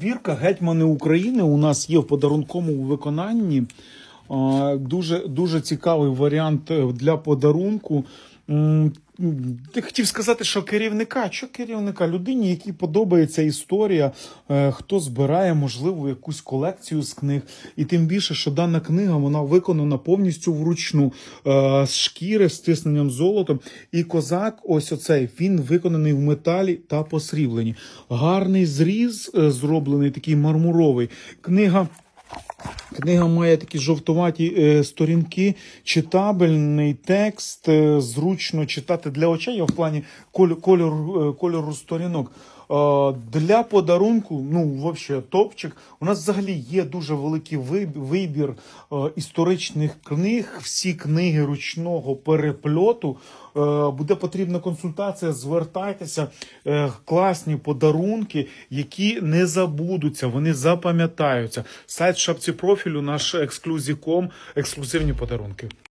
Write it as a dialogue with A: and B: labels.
A: Збірка Гетьмани України у нас є в подарунковому виконанні. Дуже, дуже цікавий варіант е, для подарунку. Ти хотів сказати, що керівника, що керівника людині, якій подобається історія, е, хто збирає, можливо, якусь колекцію з книг. І тим більше, що дана книга вона виконана повністю вручну е, з шкіри, з тисненням золотом. І козак, ось оцей, він виконаний в металі та посрібленні. Гарний зріз зроблений, такий мармуровий. Книга. Книга має такі жовтуваті е, сторінки, читабельний текст, е, зручно читати для очей в плані кольору, кольору, кольору сторінок. Е, для подарунку, ну, взагалі, топчик. У нас взагалі є дуже великий вибір е, історичних книг, всі книги ручного перепльоту. Е, буде потрібна консультація, звертайтеся. Класні подарунки, які не забудуться, вони запам'ятаються. Сайт в шапці профілю, наш ексклюзіком, ексклюзивні подарунки.